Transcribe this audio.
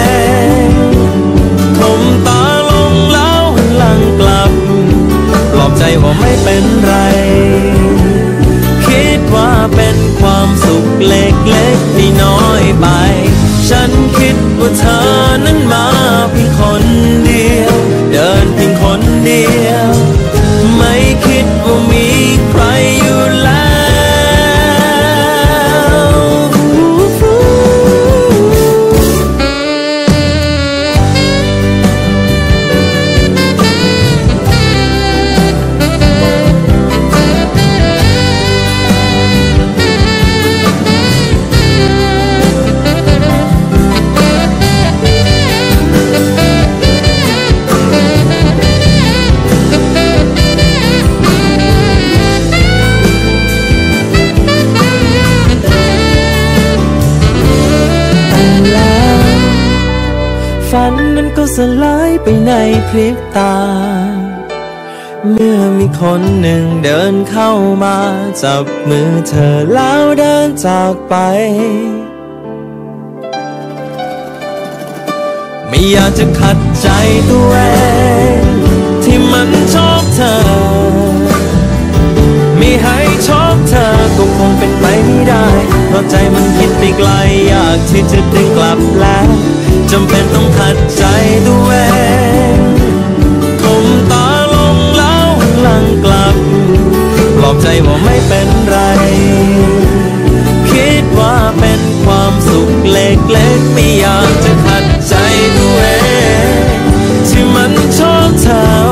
ง เล็กๆที่น้อยไป ฉันคิดว่าเธอนั้นมา สลายไปในพริบตา เมื่อมีคนหนึ่งเดินเข้ามา จับมือเธอแล้วเดินจากไป ไม่อยากจะขัดใจตัวเองที่มันชอบเธอ ไม่ให้ชอบเธอก็คงเป็นไปไม่ได้ เพราะใจมันคิดไปไกลอยากที่จะไดึงกลับแล้ว จำเป็นต้องขัดใจตัวเองคมตาลงแล้วหลังกลับ ปลอบใจว่าไม่เป็นไร คิดว่าเป็นความสุขเล็กๆไม่อยากจะขัดใจตัวเองที่มันชอบเธอ